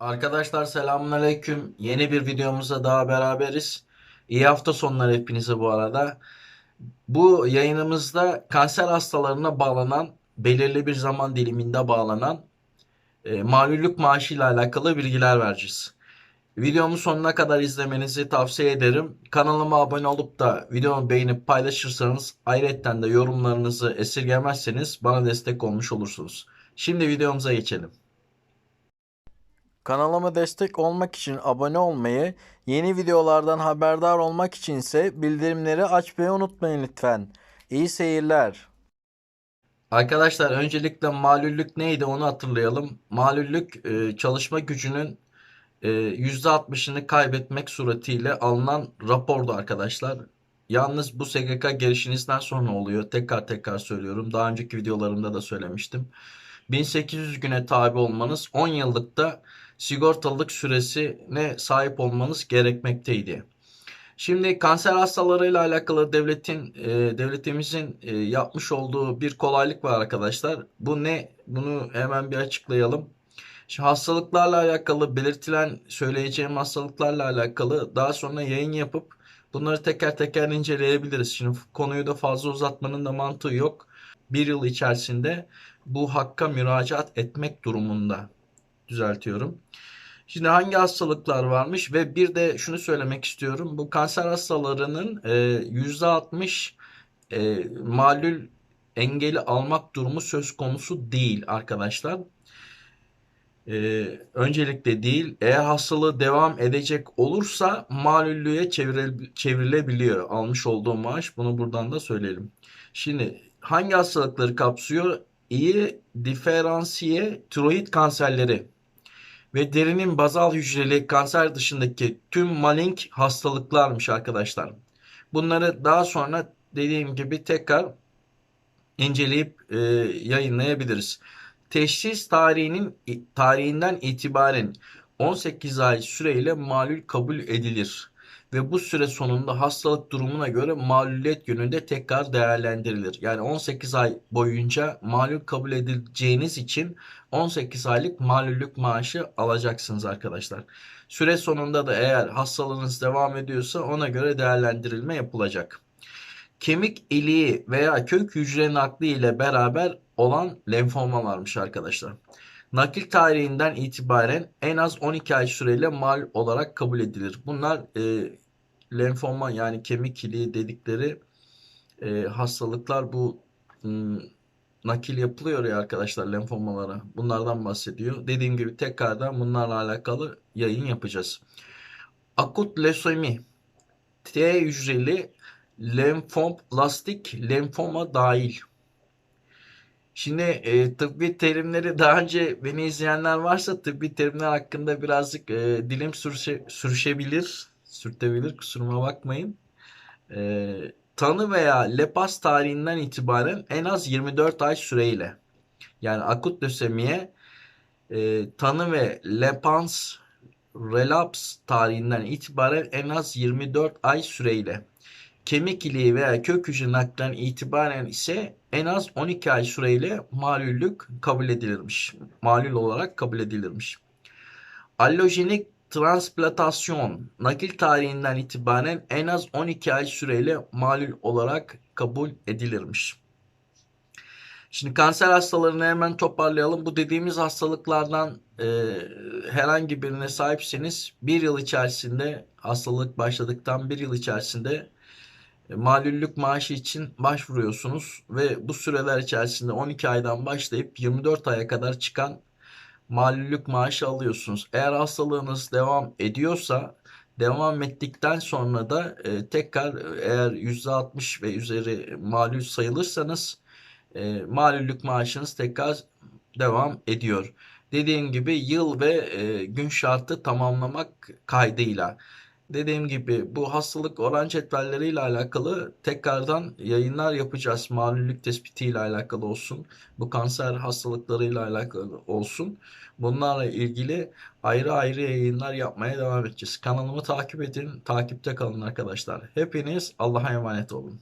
Arkadaşlar selamünaleyküm. Yeni bir videomuzda daha beraberiz. İyi hafta sonları hepinize bu arada. Bu yayınımızda kanser hastalarına bağlanan, belirli bir zaman diliminde bağlanan e, malüllük maaşı ile alakalı bilgiler vereceğiz. Videomu sonuna kadar izlemenizi tavsiye ederim. Kanalıma abone olup da videomu beğenip paylaşırsanız ayrıca de yorumlarınızı esirgemezseniz bana destek olmuş olursunuz. Şimdi videomuza geçelim. Kanalıma destek olmak için abone olmayı, yeni videolardan haberdar olmak için ise bildirimleri açmayı unutmayın lütfen. İyi seyirler. Arkadaşlar öncelikle malüllük neydi onu hatırlayalım. Malüllük e, çalışma gücünün e, %60'ını kaybetmek suretiyle alınan rapordu arkadaşlar. Yalnız bu SGK gelişinizden sonra oluyor. Tekrar tekrar söylüyorum. Daha önceki videolarımda da söylemiştim. 1800 güne tabi olmanız 10 yıllıkta sigortalılık süresine sahip olmanız gerekmekteydi. Şimdi kanser hastalarıyla alakalı devletin e, devletimizin e, yapmış olduğu bir kolaylık var arkadaşlar. Bu ne? Bunu hemen bir açıklayalım. Şimdi hastalıklarla alakalı belirtilen söyleyeceğim hastalıklarla alakalı daha sonra yayın yapıp bunları teker teker inceleyebiliriz. Şimdi konuyu da fazla uzatmanın da mantığı yok. Bir yıl içerisinde bu hakka müracaat etmek durumunda düzeltiyorum. Şimdi hangi hastalıklar varmış ve bir de şunu söylemek istiyorum. Bu kanser hastalarının e, %60 e, malül engeli almak durumu söz konusu değil arkadaşlar. Ee, öncelikle değil, eğer hastalığı devam edecek olursa malüllüğe çevrile, çevrilebiliyor almış olduğu maaş. Bunu buradan da söyleyelim. Şimdi hangi hastalıkları kapsıyor? İyi diferansiye tiroid kanserleri ve derinin bazal hücreli kanser dışındaki tüm malign hastalıklarmış arkadaşlar. Bunları daha sonra dediğim gibi tekrar inceleyip e, yayınlayabiliriz. Teşhis tarihinin tarihinden itibaren 18 ay süreyle malul kabul edilir ve bu süre sonunda hastalık durumuna göre maluliyet yönünde tekrar değerlendirilir. Yani 18 ay boyunca malul kabul edileceğiniz için 18 aylık malüllük maaşı alacaksınız arkadaşlar. Süre sonunda da eğer hastalığınız devam ediyorsa ona göre değerlendirilme yapılacak. Kemik iliği veya kök hücre nakli ile beraber olan lenfomalarmış arkadaşlar. Nakil tarihinden itibaren en az 12 ay süreyle mal olarak kabul edilir. Bunlar e, lenfoma yani kemik iliği dedikleri e, hastalıklar bu m, nakil yapılıyor ya arkadaşlar lenfomalara. Bunlardan bahsediyor. Dediğim gibi tekrardan bunlarla alakalı yayın yapacağız. Akut lösemi T hücreli lenfoplastik lenfoma dahil. Şimdi e, tıbbi terimleri daha önce beni izleyenler varsa tıbbi terimler hakkında birazcık e, dilim sürüşe, sürüşebilir, sürtebilir kusuruma bakmayın. E, tanı veya lepas tarihinden itibaren en az 24 ay süreyle yani akut lösemiye e, tanı ve lepans relaps tarihinden itibaren en az 24 ay süreyle kemik iliği veya kök hücre naklen itibaren ise en az 12 ay süreyle malüllük kabul edilirmiş. Malül olarak kabul edilirmiş. Allojenik transplantasyon nakil tarihinden itibaren en az 12 ay süreyle malül olarak kabul edilirmiş. Şimdi kanser hastalarını hemen toparlayalım. Bu dediğimiz hastalıklardan e, herhangi birine sahipseniz bir yıl içerisinde hastalık başladıktan bir yıl içerisinde e, malüllük maaşı için başvuruyorsunuz ve bu süreler içerisinde 12 aydan başlayıp 24 aya kadar çıkan malüllük maaşı alıyorsunuz. Eğer hastalığınız devam ediyorsa devam ettikten sonra da e, tekrar e, eğer %60 ve üzeri malül sayılırsanız e, malüllük maaşınız tekrar devam ediyor. Dediğim gibi yıl ve e, gün şartı tamamlamak kaydıyla. Dediğim gibi bu hastalık oran cetvelleriyle alakalı tekrardan yayınlar yapacağız. Malüllük tespitiyle alakalı olsun. Bu kanser hastalıklarıyla alakalı olsun. Bunlarla ilgili ayrı ayrı yayınlar yapmaya devam edeceğiz. Kanalımı takip edin. Takipte kalın arkadaşlar. Hepiniz Allah'a emanet olun.